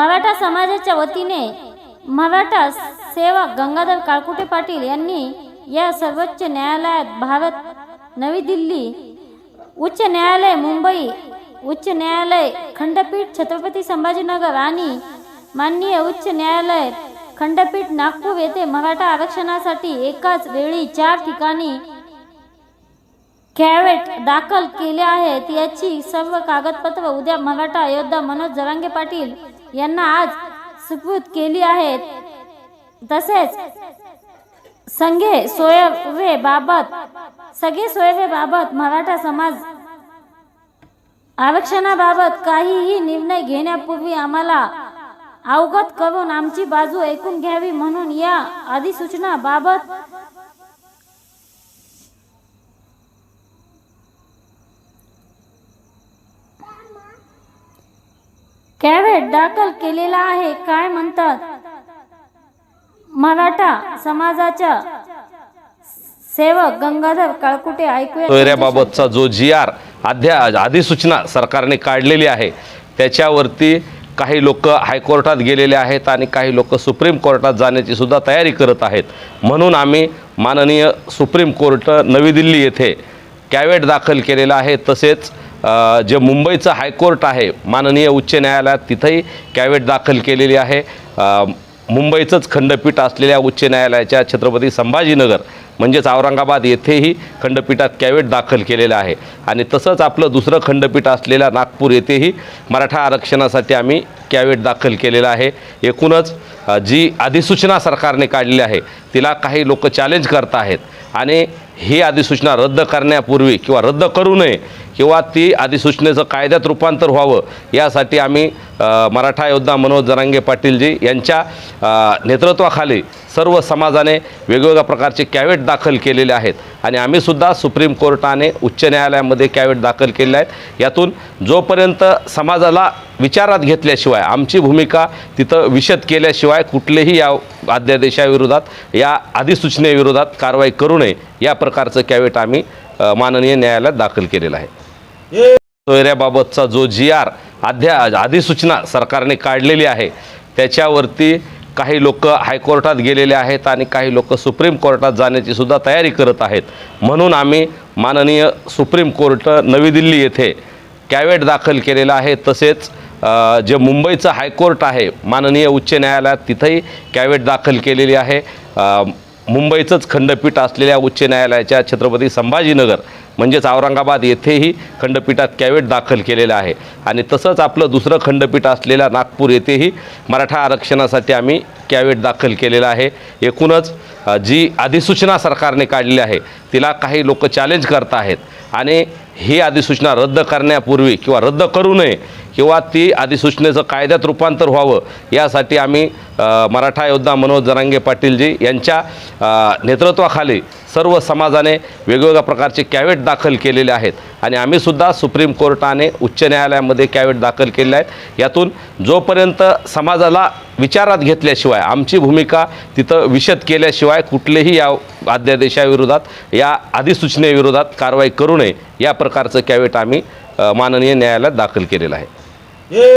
मराठा समाजाच्या वतीने मराठा सेवक गंगाधर काळकुटे पाटील यांनी या सर्वोच्च न्यायालयात भारत नवी दिल्ली उच्च न्यायालय मुंबई उच्च न्यायालय खंडपीठ छत्रपती संभाजीनगर आणि माननीय उच्च न्यायालय खंडपीठ नागपूर येथे मराठा आरक्षणासाठी एकाच वेळी चार ठिकाणी कॅवेट दाखल केले आहेत. याची सर्व कागदपत्र उद्या मराठा योद्धा मनोज जरांगे पाटील यांना आज सुपूत केली आहेत. तसेच संघे सोयवेबाबत सगळे सोयवेबाबत मराठा समाज आरक्षणाबाबत काहीही निर्णय घेण्यापूर्वी आम्हाला अवगत करून आमची बाजू ऐकून घ्यावी म्हणून या अधिसूचनाबाबत दाखल केलेला आहे. काय म्हणतात? मराठा समाजाच्या सेवक गंगाधर काळकुटे ऐकूया सोयऱ्याबाबतचा जो जी आर अध्या अधिसूचना सरकारने काढलेली आहे त्याच्यावरती काही लोक हायकोर्टात गेलेले आहेत आणि काही लोक सुप्रीम कोर्टात जाण्याची सुद्धा तयारी करत आहेत. म्हणून आम्ही माननीय सुप्रीम कोर्ट नवी दिल्ली येथे कॅवेट दाखल केलेला आहे. तसेच जे मुंबईचं हायकोर्ट आहे माननीय उच्च न्यायालयात तिथंही कॅवेट दाखल केलेली आहे. मुंबईचंच खंडपीठ असलेल्या उच्च न्यायालयाच्या छत्रपती संभाजीनगर म्हणजेच औरंगाबाद येथेही खंडपीठात कॅवेट दाखल केलेलं आहे. आणि तसंच आपलं दुसरं खंडपीठ असलेल्या नागपूर येथेही मराठा आरक्षणासाठी आम्ही कॅवेट दाखल केलेलं आहे. एकूणच जी अधिसूचना सरकारने काढलेली आहे तिला काही लोक चॅलेंज करत आहेत आणि ही अधिसूचना रद्द करण्यापूर्वी किंवा रद्द करू नये किंवा ती अधिसूचनेचं कायद्यात रूपांतर व्हावं यासाठी आम्ही मराठा योद्धा मनोज जरांगे पाटीलजी यांच्या नेतृत्वाखाली सर्व समाजाने वेगवेगळ्या प्रकारचे कॅवेट दाखल केलेले आहेत. आणि आम्हीसुद्धा सुप्रीम कोर्टाने उच्च न्यायालयामध्ये कॅवेट दाखल केले आहेत. यातून जोपर्यंत समाजाला विचारात घेतल्याशिवाय आमची भूमिका तिथं विशद केल्याशिवाय कुठलेही या अध्यादेशाविरोधात या अधिसूचनेविरोधात कारवाई करू नये. या प्रकारचं कॅवेट आम्ही माननीय न्यायालयात दाखल केलेलं आहे. सोयऱ्याबाबतचा जो जी आर अध्या अधिसूचना सरकारने काढलेली आहे त्याच्यावरती काही लोक हायकोर्टात गेलेले आहेत आणि काही लोक सुप्रीम कोर्टात जाण्याची सुद्धा तयारी करत आहेत. म्हणून आम्ही माननीय सुप्रीम कोर्ट नवी दिल्ली येथे कॅवेट दाखल केलेला आहे. तसेच जे मुंबईचं हायकोर्ट आहे माननीय उच्च न्यायालयात तिथंही कॅवेट दाखल केलेली आहे. मुंबईचंच खंडपीठ असलेल्या उच्च न्यायालयाच्या छत्रपती संभाजीनगर म्हणजेच औरंगाबाद येथेही खंडपीठात कॅवेट दाखल केलेलं आहे. आणि तसंच आपलं दुसरं खंडपीठ असलेल्या नागपूर येथेही मराठा आरक्षणासाठी आम्ही कॅवेट दाखल केलेलं आहे. एकूणच जी अधिसूचना सरकारने काढलेली आहे तिला काही लोक चॅलेंज करत आहेत आणि ही अधिसूचना रद्द करण्यापूर्वी किंवा रद्द करू नये किंवा ती अधिसूचनेचं कायद्यात रूपांतर व्हावं यासाठी आम्ही मराठा योद्धा मनोज जरांगे पाटीलजी यांच्या नेतृत्वाखाली सर्व समाजाने वेगवेगळ्या प्रकारचे कॅवेट दाखल केलेले आहेत. आणि आम्हीसुद्धा सुप्रीम कोर्टाने उच्च न्यायालयामध्ये कॅवेट दाखल केलेले आहेत. यातून जोपर्यंत समाजाला विचारात घेतल्याशिवाय आमची भूमिका तिथं विशद केल्याशिवाय कुठलेही या अध्यादेशाविरोधात या अधिसूचनेविरोधात कारवाई करू नये या प्रकारचं कॅवेट आम्ही माननीय न्यायालयात दाखल केलेलं आहे. Yeah.